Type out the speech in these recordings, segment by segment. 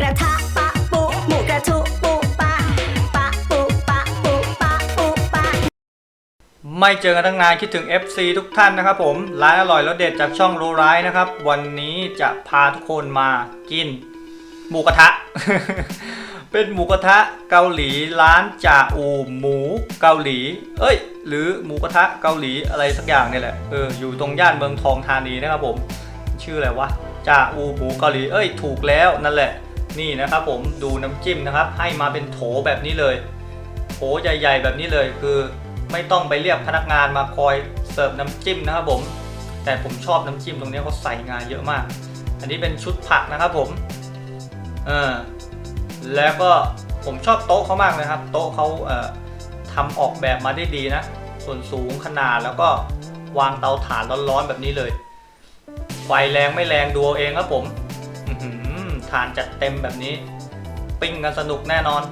กระทะปะปุหมูกระทุปุปะปะปุปะปุปะปุปะไม่เจอกันตั้งนานคิดถึง FC ทุกท่านนะครับผมร้านอร่อยรสเด็ดจากช่องรู้ร้ายนะครับ วันนี้จะพาทุกคนมากิน หมูกระทะ เป็นหมูกระทะเกาหลีร้านจ่าอูหมูเกาหลี เอ้ย หรือหมูกระทะเกาหลีอะไรสักอย่างเนี่ยแหละเอออยู่ตรงย่านเมืองทองธานีนะครับผม ชื่ออะไรวะจ่าอูหมูเกาหลีเอ้ย ถูกแล้วนั่นแหละ นี่นะครับผมดูน้ำจิ้มนะครับ ให้มาเป็นโถแบบนี้เลยโถใหญ่ๆแบบนี้เลยคือไม่ต้องไปเรียกพนักงานมาคอยเสิร์ฟน้ำจิ้มนะครับผม แต่ผมชอบน้ำจิ้มตรงนี้เขาใส่งานเยอะมาก อันนี้เป็นชุดผักนะครับผมเออแล้วก็ผมชอบโต๊ะเขามากเลยครับ โต๊ะเขาเอ่อทำออกแบบมาได้ดีนะ ส่วนสูงขนาดแล้วก็วางเตาถ่านร้อนๆแบบนี้เลย ไฟแรงไม่แรงดูเอาเองครับผม อถ่านจัดเต็มแบบนี้ ปิ้งกันสนุกแน่นอน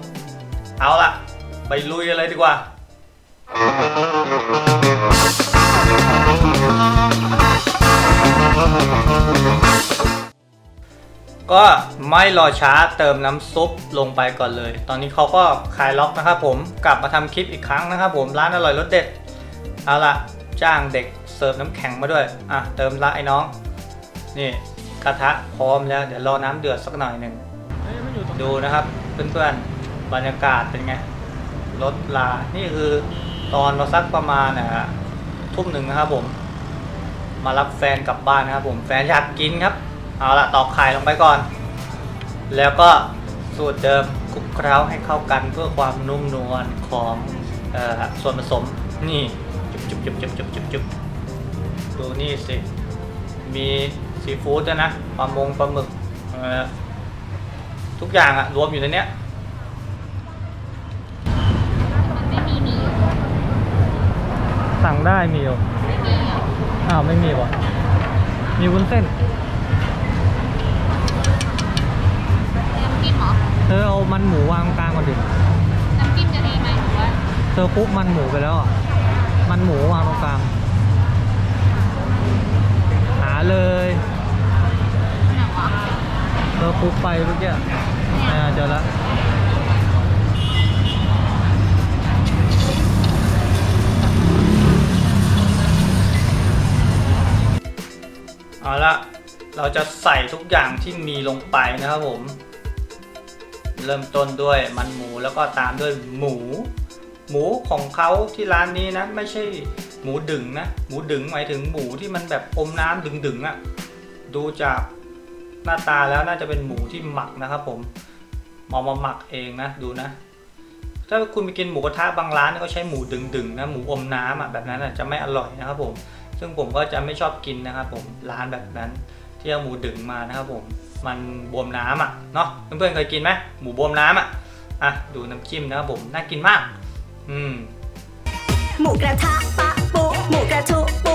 เอาล่ะ ไปลุยกันเลยดีกว่า ก็ไม่รอช้าเติมน้ำซุปลงไปก่อนเลย ตอนนี้เขาก็คลายล็อกนะครับผมกลับมาทำคลิปอีกครั้งนะครับผมร้านอร่อยรสเด็ด เอาล่ะ จ้างเด็กเสิร์ฟน้ำแข็งมาด้วย อะ เติมละไอ้น้อง นี่ กระทะพร้อมแล้วเดี๋ยวรอน้ำเดือดสักหน่อยหนึ่งดูนะครับเพื่อนๆบรรยากาศเป็นไงรถลา นี่คือตอนเราสักประมาณนะฮะทุ่มหนึ่งนะครับผม มารับแฟนกลับบ้านนะครับผมแฟนอยากกินครับ เอาละตอกไข่ลงไปก่อน แล้วก็สูตรเดิมคลุกเคล้าให้เข้ากันเพื่อความนุ่มนวลของเอ่อส่วนผสมนี่จุบจุบจุบจุบจุบจุบดูนี่สิมี ซีฟู้ดด้วยนะปลามงปลาหมึกเอ่อทุกอย่างอะรวมอยู่ในเนี้ยมันไม่มีหมีอยู่สั่งได้มีอยู่ไม่มีอะอ้าวไม่มีวะมีวุ้นเส้น น้ำจิ้มเหรอเธอเอามันหมูวางกลางก่อนดิ น้ำจิ้มจะดีไหมหรือว่าเธอคลุกมันหมูไปแล้วอะ มันหมูวางตรงกลาง ไปเมื่อกี้อ่าเจอแล้วเอาละเราจะใส่ทุกอย่างที่มีลงไปนะครับผม เริ่มต้นด้วยมันหมูแล้วก็ตามด้วยหมู หมูของเขาที่ร้านนี้นะ ไม่ใช่หมูดึงนะ หมูดึงหมายถึงหมูที่มันแบบอมน้ำดึงๆอะ่ะ ดูจาก หน้าตาแล้วน่าจะเป็นหมูที่หมักนะครับ ผมเอามาหมักเองนะดูนะ ถ้าคุณไปกินหมูกระทะบางร้านเขาใช้หมูดึงๆนะหมูอมน้ำอะแบบนั้นอะจะไม่อร่อยนะครับ ผม ซึ่งผมก็จะไม่ชอบกินนะครับ ผมร้านแบบนั้นที่เอาหมูดึงมานะครับ ผมมันบวมน้ำอะเนาะเพื่อนๆเคยกินไหมหมูบวมน้ำอะอะดูน้ำจิ้มนะครับผมน่ากินมาก อืมหมูกระทะปะปุหมูกระทุปุ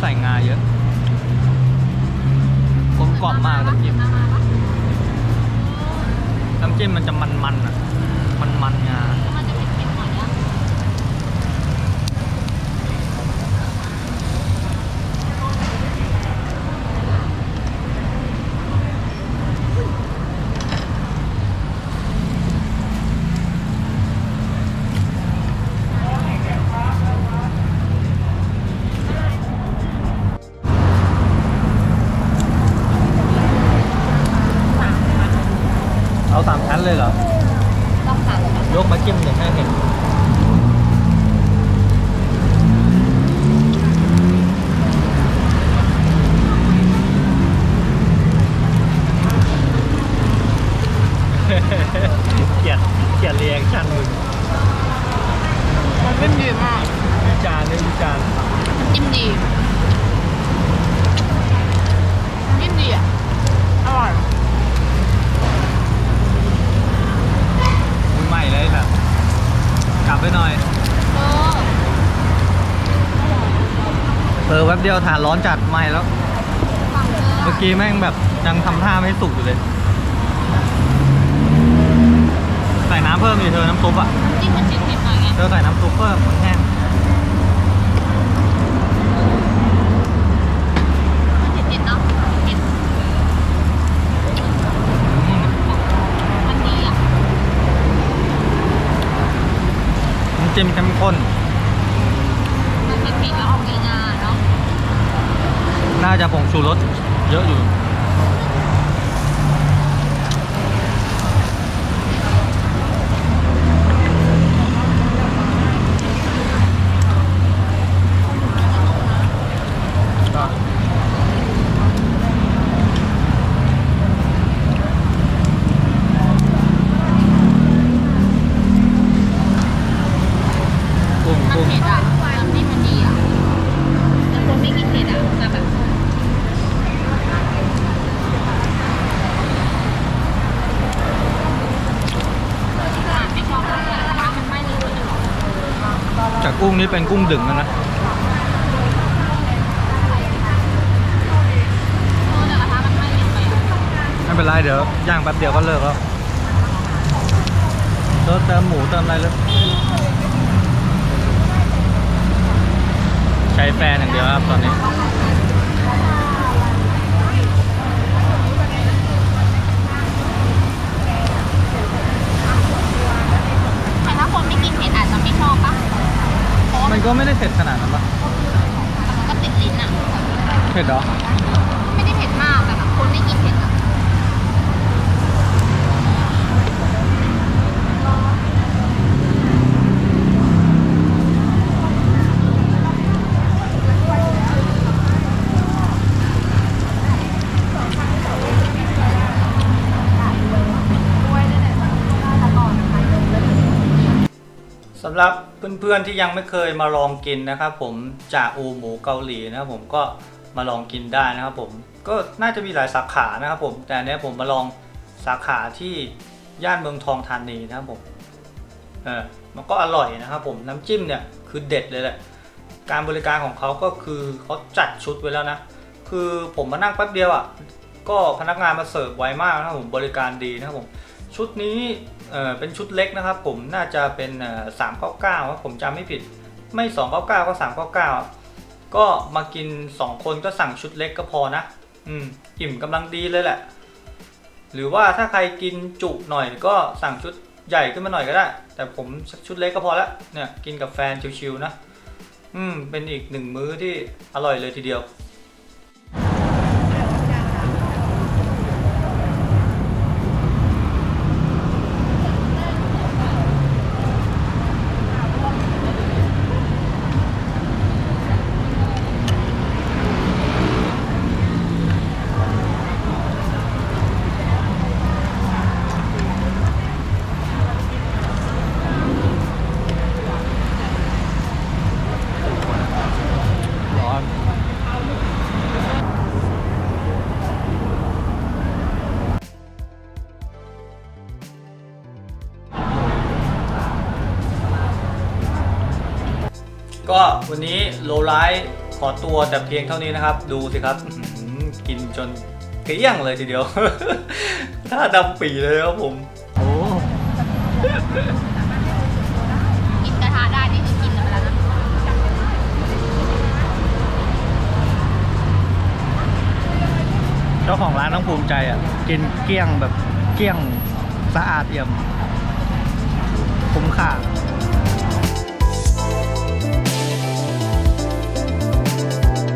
ใส่งาเยอะกลมกล่อมมากน้ำจิ้มน้ำจิ้มมันจะมันๆอะ มันมันๆงา มันจะเผ็ดๆหน่อยอะ เอาสามชั้นเลยเหรอ ต้องสั่ง ยกมาจิ้มหนึ่ง ยิ่งดีอะ อร่อย อุ้ยใหม่เลยครับกลับไปหน่อย เออ เดียวฐานร้อนจัดไหม้แล้ว เมื่อกี้แม่งแบบยังทำท่าไม่สุกอยู่เลย ใส่น้ำเพิ่มดิเธอน้ำซุปอะ จิ้มมันเผ็ดหน่อยไงเธอใส่น้ำซุปเพิ่มมันแห้งมันเผ็ดๆเนาะเผ็ดอืมมันดีอะ น้ำจิ้มเข้มข้น มันเผ็ดๆแล้วออกงาๆเนาะ น่าจะผงชูรสเยอะอยู่ กุ้ง มัน กุ้ง เผ็ดอะน้ำจิ้มมันดีอะแต่คนไม่กินเผ็ดอะจะแบบอ่านไม่ชอบเลยอะกระทะมันไหม้เลยเลยเหรอ จากกุ้ งนี่เป็นกุ้งดึงนะเออแต่กระทะมันไหม้เร็วไปอะไม่เป็นไรเดี๋ยวย่างแป๊บเดียวก็เลิกแล้วเติมเติมหมูเติมอะไรเลยใช้แฟนอย่างเดียวครับตอนนี้ แต่ถ้าคนไม่กินเผ็ดอาจจะไม่ชอบปะเพราะว่า มั มัน น ก็ไม่ได้เผ็ดขนาดนั้นปะก็ติดลิ้นอะเผ็ดเหรอ ไม่ได้เผ็ดมากแต่แบบคนไม่กินเผ็ดอะ สำหรับเพื่อนๆที่ยังไม่เคยมาลองกินนะครับ ผมจ่าอูหมูเกาหลีนะครับ ผมก็มาลองกินได้นะครับ ผมก็น่าจะมีหลายสาขานะครับ ผมแต่เนี้ยผมมาลองสาขาที่ย่านเมืองทองธานีนะครับผมเออมันก็อร่อยนะครับ ผมน้ำจิ้มเนี่ยคือเด็ดเลยแหละการบริการของเขาก็คือเขาจัดชุดไว้แล้วนะคือผมมานั่งแป๊บเดียวอะก็พนักงานมาเสิร์ฟไวมากนะครับผมบริการดีนะครับผมชุดนี้ เออเป็นชุดเล็กนะครับ ผมน่าจะเป็นสามเก้าเก้าครับผมจำไม่ผิด ไม่สองเก้าเก้าก็สามเก้าเก้าก็มากิน2คนก็สั่งชุดเล็กก็พอนะ อืมอิ่มกำลังดีเลยแหละ หรือว่าถ้าใครกินจุหน่อยก็สั่งชุดใหญ่ขึ้นมาหน่อยก็ได้ แต่ผมชุดเล็กก็พอละเนี่ยกินกับแฟนชิวๆนะ อืมเป็นอีกหนึ่งมื้อที่อร่อยเลยทีเดียว ก็วันนี้โลไลท์ขอตัวแต่เพียงเท่านี้นะครับ ดูสิครับอื้อหือกินจนเกลี้ยงเลยทีเดียวหน้าดำปีเลยครับผมโอ้กินกระทะได้นี่คือกินแล้วนะเจ้าของร้านต้องภูมิใจอะ กินเกลี้ยงแบบเกลี้ยงสะอาดเอี่ยม คุ้มค่าอ